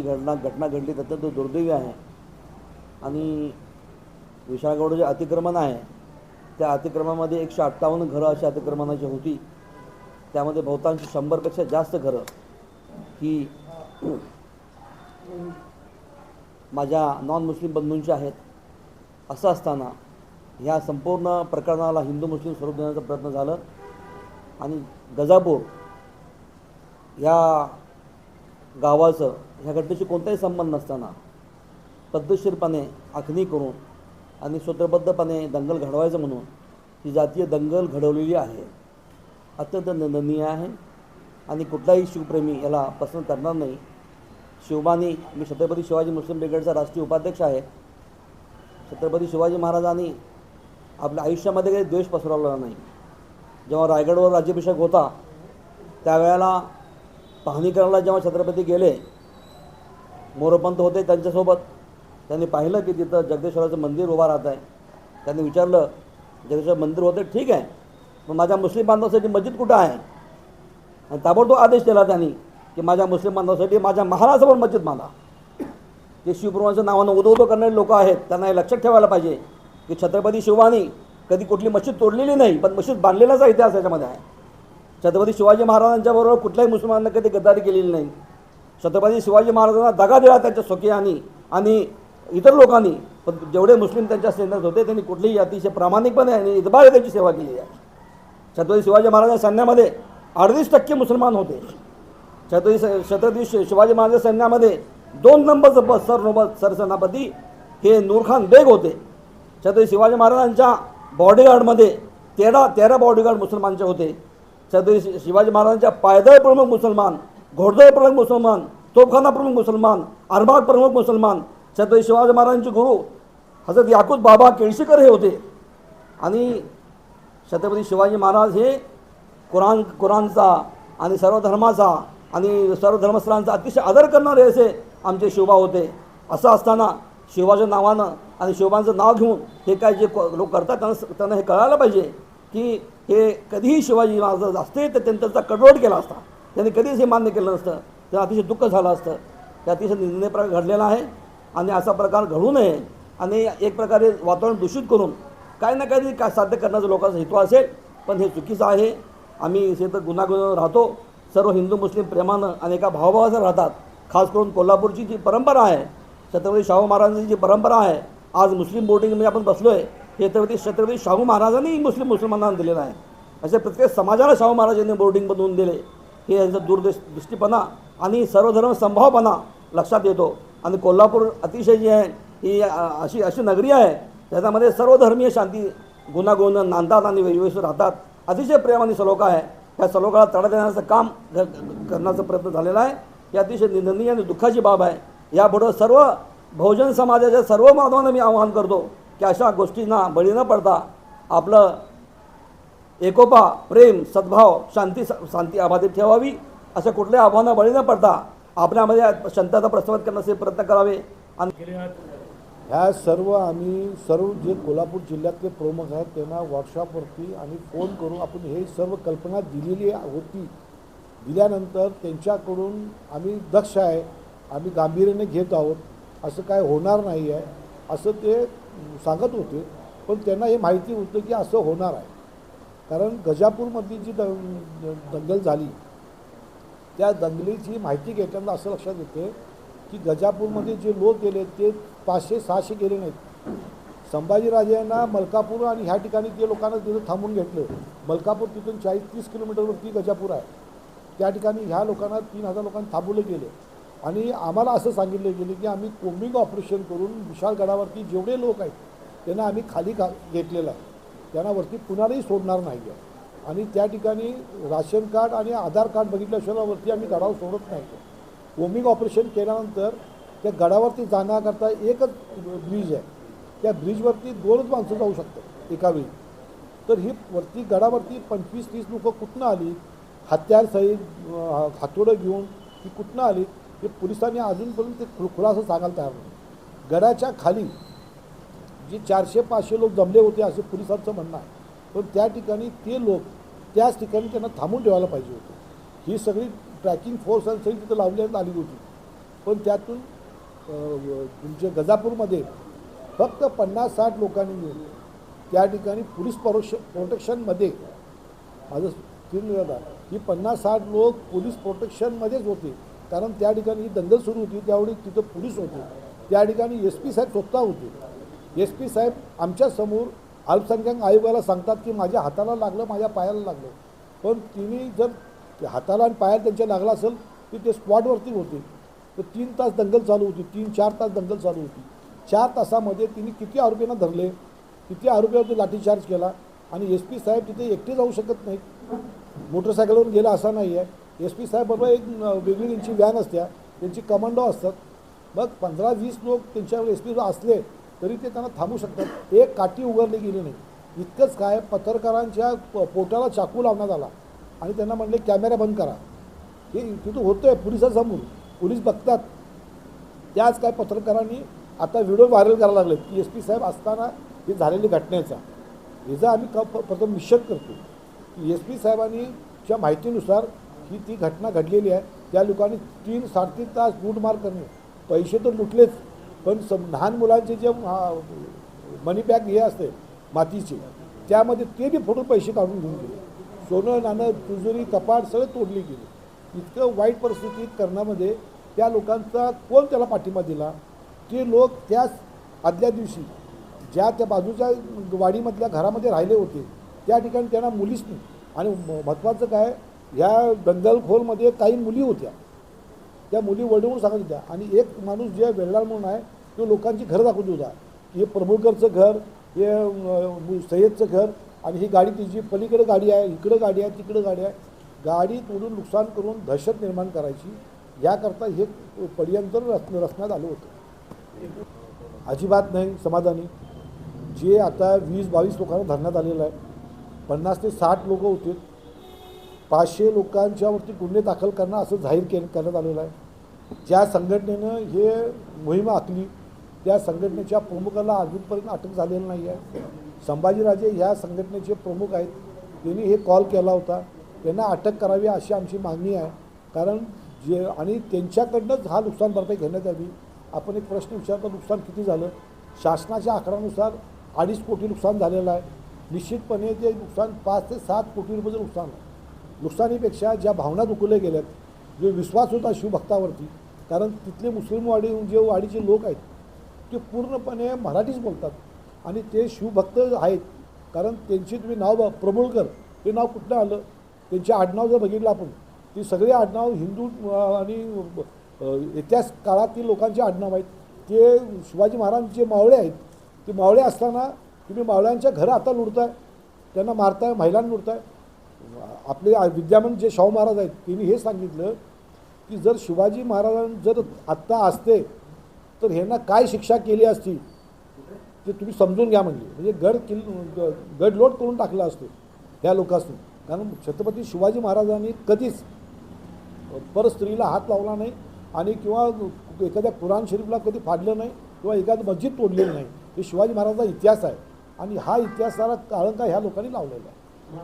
जी घटना घटना घडली अत्यंत दुर्दैवी आहे. आणि विशाळगड जे अतिक्रमण आहे त्या अतिक्रमणामध्ये एकशे अठ्ठावन्न घरं अशी अतिक्रमणाची होती. त्यामध्ये बहुतांश शंभरपेक्षा जास्त घरं ही माझ्या नॉन मुस्लिम बंधूंची आहेत. असं असताना ह्या संपूर्ण प्रकरणाला हिंदू मुस्लिम स्वरूप देण्याचा प्रयत्न झालं. आणि गजापूर या गावाचं ह्या घटनेशी कोणताही संबंध नसताना पद्धतशीरपणे आखणी करून आणि सूत्रबद्धपणे दंगल घडवायचं म्हणून ही जातीय दंगल घडवलेली आहे. अत्यंत निंदनीय आहे आणि कुठलाही शिवप्रेमी याला पसंत करणार नाही. शिवबानी मी छत्रपती शिवाजी मुस्लिम ब्रिगेडचा राष्ट्रीय उपाध्यक्ष आहे. छत्रपती शिवाजी महाराजांनी आपल्या आयुष्यामध्ये काही द्वेष पसरवला नाही. जेव्हा रायगडवर राज्याभिषेक होता त्यावेळेला पाहणी करायला जेव्हा छत्रपती गेले मोरपंत होते त्यांच्यासोबत. त्यांनी पाहिलं की तिथं जगदेश्वराचं मंदिर उभा राहत आहे त्यांनी विचारलं जगदेश्वर मंदिर होते ठीक आहे. पण माझ्या मुस्लिम बांधवासाठी मस्जिद कुठं आहे? आणि ताबडतोब आदेश दिला त्यांनी की माझ्या मुस्लिम बांधवासाठी माझ्या महाराजावर मस्जिद बांधा. ते शिवप्रभूंच्या नावानं उदो उदो करणारे लोक आहेत. त्यांना हे लक्षात ठेवायला पाहिजे की छत्रपती शिवानी कधी कुठली मशीद तोडलेली नाही पण मशीद बांधलेलाचा इतिहास याच्यामध्ये आहे. छत्रपती शिवाजी महाराजांच्या बरोबर कुठल्याही मुसलमानांना कधी गद्दारी केलेली नाही. छत्रपती शिवाजी महाराजांना दगा दिला त्यांच्या स्वकीयांनी आणि इतर लोकांनी. पण जेवढे मुस्लिम त्यांच्या सैन्यात होते त्यांनी कुठलीही अतिशय प्रामाणिकपणे आणि इतबारे त्यांची सेवा केली आहे. छत्रपती शिवाजी महाराजांच्या सैन्यामध्ये अडतीस टक्के मुसलमान होते. छत्रपती स- छत्रपती शिवाजी महाराजांच्या सैन्यामध्ये दोन नंबरचं पद सरनोबत सरसेनापती हे नूरखान बेग होते. छत्रपती शिवाजी महाराजांच्या बॉडीगार्डमध्ये तेरा तेरा बॉडीगार्ड मुसलमानचे होते. छत्रपती शिवाजी महाराजांच्या पायदळ प्रमुख मुसलमान घोडदळ प्रमुख मुसलमान तोफखाना प्रमुख मुसलमान अरबाग प्रमुख मुसलमान छत्रपती शिवाजी महाराजांचे गुरु हजरत याकूत बाबा केळशीकर हे होते. आणि छत्रपती शिवाजी महाराज हे कुराण कुराणचा आणि सर्व धर्माचा आणि सर्व धर्मस्थळांचा अतिशय आदर करणारे असे आमचे शिवबा होते. असं असताना शिवाच्या नावानं आणि शिवबांचं नाव घेऊन हे काय जे लोक करतात त्यांना त्यांना हे कळायला पाहिजे की हे कधीही शिवाजी महाराज असते तर त्यांनी त्यांचा कडवट केला असता. त्यांनी कधीच हे मान्य केलं नसतं. तर अतिशय दुःख झालं असतं. ते अतिशय निंदनीय प्रकार घडलेला आहे आणि असा प्रकार घडू नये आणि एक प्रकारे वातावरण दूषित करून काही ना काही काय साध्य करण्याचा लोकांचा हेतू असेल पण हे चुकीचं आहे. आम्ही इथे तर गुन्हागुन राहतो. सर्व हिंदू मुस्लिम प्रेमानं आणि एका भावभावाचं राहतात. खास करून कोल्हापूरची जी परंपरा आहे छत्रपती शाहू महाराजांची जी परंपरा आहे आज मुस्लिम बोर्डिंगमध्ये आपण बसलो आहे हे छत्रपती छत्रपती शाहू महाराजांनी मुस्लिम मुसलमानांना दिलेलं आहे. असे प्रत्येक समाजाला शाहू महाराजांनी बोर्डिंग बनवून दिले. हे यांचा दूरदृष दृष्टीपणा आणि सर्वधर्म संभावपणा लक्षात येतो. आणि कोल्हापूर अतिशय जी आहे ही अशी अशी नगरी आहे त्याच्यामध्ये सर्वधर्मीय शांती गुणागुण नांदतात आणि वेगवेगळे राहतात. अतिशय प्रेम आणि सलोखा आहे. त्या सलोखाला तडा देण्याचं काम करण्याचा प्रयत्न झालेला आहे. ही अतिशय निंदनीय आणि दुःखाची बाब आहे. यापुढं सर्व बहुजन समाजाच्या सर्व माधवांना मी आवाहन करतो. की अशा गोष्टींना बळी न पडता आपलं एकोपा प्रेम सद्भाव शांती शांती अबाधित ठेवावी अशा कुठल्या आव्हानं बळी न पडता आपल्यामध्ये शांतता प्रस्थापित करण्याचे प्रयत्न करावे. आणि ह्या सर्व आम्ही सर्व जे कोल्हापूर जिल्ह्यातले प्रमुख आहेत त्यांना व्हॉट्सअपवरती आणि फोन करून आपण हे सर्व कल्पना दिलेली होती. दिल्यानंतर त्यांच्याकडून आम्ही दक्ष आहे आम्ही गांभीर्याने घेत आहोत. असं काय होणार नाही आहे असं ते सांगत होते पण त्यांना हे माहिती होतं की असं होणार आहे. कारण गजापूरमधली जी दं दंगल झाली त्या दंगलीची माहिती घेताना असं लक्षात येते की गजापूरमध्ये जे लोक गेले ते पाचशे सहाशे गेले नाहीत. संभाजीराजेंना मलकापूर आणि ह्या ठिकाणी ते लोकांना तिथं थांबून घेतलं. मलकापूर तिथून चाळीस तीस किलोमीटरवरती गजापूर आहे. त्या ठिकाणी ह्या लोकांना तीन हजार लोकांना थांबवलं गेले. आणि आम्हाला असं सांगितलं गेलं की आम्ही कोम्बिंग ऑपरेशन करून विशाळगडावरती जेवढे लोक आहेत त्यांना आम्ही खाली घा घेतलेलं आहे. त्यांना वरती कुणालाही सोडणार नाही आहे. आणि त्या ठिकाणी राशन कार्ड आणि आधार कार्ड बघितल्याशिवाय वरती आम्ही गडावर सोडत नाही कोमिंग ऑपरेशन केल्यानंतर त्या गडावरती जाण्याकरता एकच ब्रिज आहे. त्या ब्रिजवरती दोनच माणसं जाऊ शकतात एका वेळी. तर ही वरती गडावरती पंचवीस तीस लोकं कुठनं आली? हत्यारसहित हातोडं घेऊन ती कुठनं आली? हे पोलिसांनी अजूनपर्यंत ते खुलासा सांगायला तयार नाही. गडाच्या खाली जी चारशे पाचशे लोक जमले होते असे पोलिसांचं म्हणणं आहे. पण त्या ठिकाणी ते लोक त्याच ठिकाणी त्यांना थांबून ठेवायला पाहिजे होते. ही सगळी ट्रॅकिंग फोर्स आणि सगळी तिथं लावण्यात आली होती. पण त्यातून तुमच्या म्हणजे गजापूरमध्ये फक्त पन्नास साठ लोकांनी मिळून त्या ठिकाणी पोलीस प्रोश प्रोटेक्शनमध्ये माझं तीन वेळा की पन्नास साठ लोक पोलीस प्रोटेक्शनमध्येच होते. कारण त्या ठिकाणी ही दंगल सुरू होती त्यावेळी तिथं पोलीस होते. त्या ठिकाणी एस पी साहेब स्वतः होते. एस पी साहेब आमच्यासमोर अल्पसंख्याक आयोगाला सांगतात की माझ्या हाताला लागलं माझ्या पायाला लागलं. पण तिने जर हाताला आणि पायाला त्यांच्या लागला असेल की ते स्पॉटवरती होते. तर तीन तास दंगल चालू होती तीन चार तास दंगल चालू होती. चार तासामध्ये तिने किती आरोपींना धरले किती आरोपीवरती लाठीचार्ज केला आणि एस पी साहेब तिथे एकटे जाऊ शकत नाहीत. मोटरसायकलवर गेला असा नाही आहे एस पी साहेबबरोबर एक वेगळी त्यांची व्हॅन असत्या त्यांची कमांडो असतात. मग पंधरा वीस लोक त्यांच्यावर एस पी असले तरी ते त्यांना थांबू शकतात. एक काठी उघडली गेली नाही. इतकंच काय पत्रकारांच्या पोटाला चाकू लावण्यात आला. आणि त्यांना म्हणले कॅमेरा बंद करा. हे तिथं होतं आहे पोलिसासमोर. पोलीस बघतात. त्याच काय पत्रकारांनी आता व्हिडिओ व्हायरल करायला लागले की एस पी साहेब असताना हे झालेली घटनेचा. याचा आम्ही क प्रथम निषेध करतो की एस पी साहेबांनी च्या माहितीनुसार ही ती घटना घडलेली आहे. त्या लोकांनी तीन साडेतीन तास लूटमार करणे. पैसे तर लुटलेच. पण सम लहान मुलांचे जे मनी बॅग हे असते मातीचे त्यामध्ये ते बी फोटो पैसे काढून घेऊन गेले. सोनं नाणं तुजुरी कपाट सगळं तोडली गेली. इतकं वाईट परिस्थितीत करण्यामध्ये त्या लोकांचा कोण त्याला पाठिंबा दिला? ते लोक त्याच आदल्या दिवशी ज्या त्या बाजूच्या वाडीमधल्या घरामध्ये राहिले होते त्या ठिकाणी त्यांना मुलीच नाही. आणि म- महत्त्वाचं काय? ह्या दंगलखोरमध्ये काही मुली होत्या. त्या मुली वडवून सांगत होत्या. आणि एक माणूस जे वेल्डार म्हणून आहे तो लोकांची घरं दाखवत होता. हे प्रभुळकरचं घर हे सय्यदचं घर आणि ही गाडी तिची पलीकडे गाडी आहे इकडं गाडी आहे तिकडं गाडी आहे. गाडी तोडून नुकसान करून दहशत निर्माण करायची याकरता हे पडियंतर रच रचण्यात आलं होतं. अजिबात नाही समाधानी. जे आता वीस बावीस लोकांना धरण्यात आलेलं आहे. पन्नास ते साठ लोक होते. पाचशे लोकांच्यावरती गुन्हे दाखल करणं असं जाहीर के करण्यात आलेलं आहे. ज्या संघटनेनं हे मोहीम आखली त्या संघटनेच्या प्रमुखाला अजूनपर्यंत अटक झालेली नाही आहे. संभाजीराजे ह्या संघटनेचे प्रमुख आहेत. त्यांनी हे कॉल केला होता. त्यांना अटक करावी अशी आमची मागणी आहे. कारण जे आणि त्यांच्याकडनंच हा नुकसान भरपाई घेण्यात यावी. आपण एक प्रश्न विचारता नुकसान किती झालं? शासनाच्या आकड्यानुसार अडीच कोटी नुकसान झालेलं आहे. निश्चितपणे ते नुकसान पाच ते सात कोटी रुपयाचं नुकसान आहे नुकसानीपेक्षा ज्या भावना दुखवल्या गेल्यात जो विश्वास होता शिवभक्तावरती कारण तिथले मुस्लिम वाडी जे वाडीचे लोक आहेत ते पूर्णपणे मराठीच बोलतात. आणि ते शिवभक्त आहेत कारण त्यांचे तुम्ही नाव ब- हे नाव कुठलं आलं? त्यांचे आडनाव जर बघितलं आपण ती सगळे आडनाव हिंदू आणि इतिहास काळातील लोकांचे आडनाव आहेत. ते शिवाजी महाराजांचे मावळे आहेत ते मावळे असताना तुम्ही मावळ्यांच्या घरं आता लुटताय त्यांना मारताय महिलांना लुटताय. आपले आ- विद्यमान जे शाहू महाराज आहेत त्यांनी हे सांगितलं की जर शिवाजी महाराजांनी जर आत्ता असते तर ह्यांना काय शिक्षा केली असती ते तुम्ही समजून घ्या म्हणजे म्हणजे गड किल ग- गडलोट करून टाकला असतो ह्या लोकांनी कारण छत्रपती शिवाजी महाराजांनी कधीच पर स्त्रीला हात लावला नाही आणि किंवा एखाद्या कुराण शरीफला कधी फाडलं नाही किंवा एखादं मस्जिद तोडलेलं नाही. हे शिवाजी महाराजांचा इतिहास आहे. आणि हा इतिहासाला काळंका ह्या लोकांनी लावलेला आहे.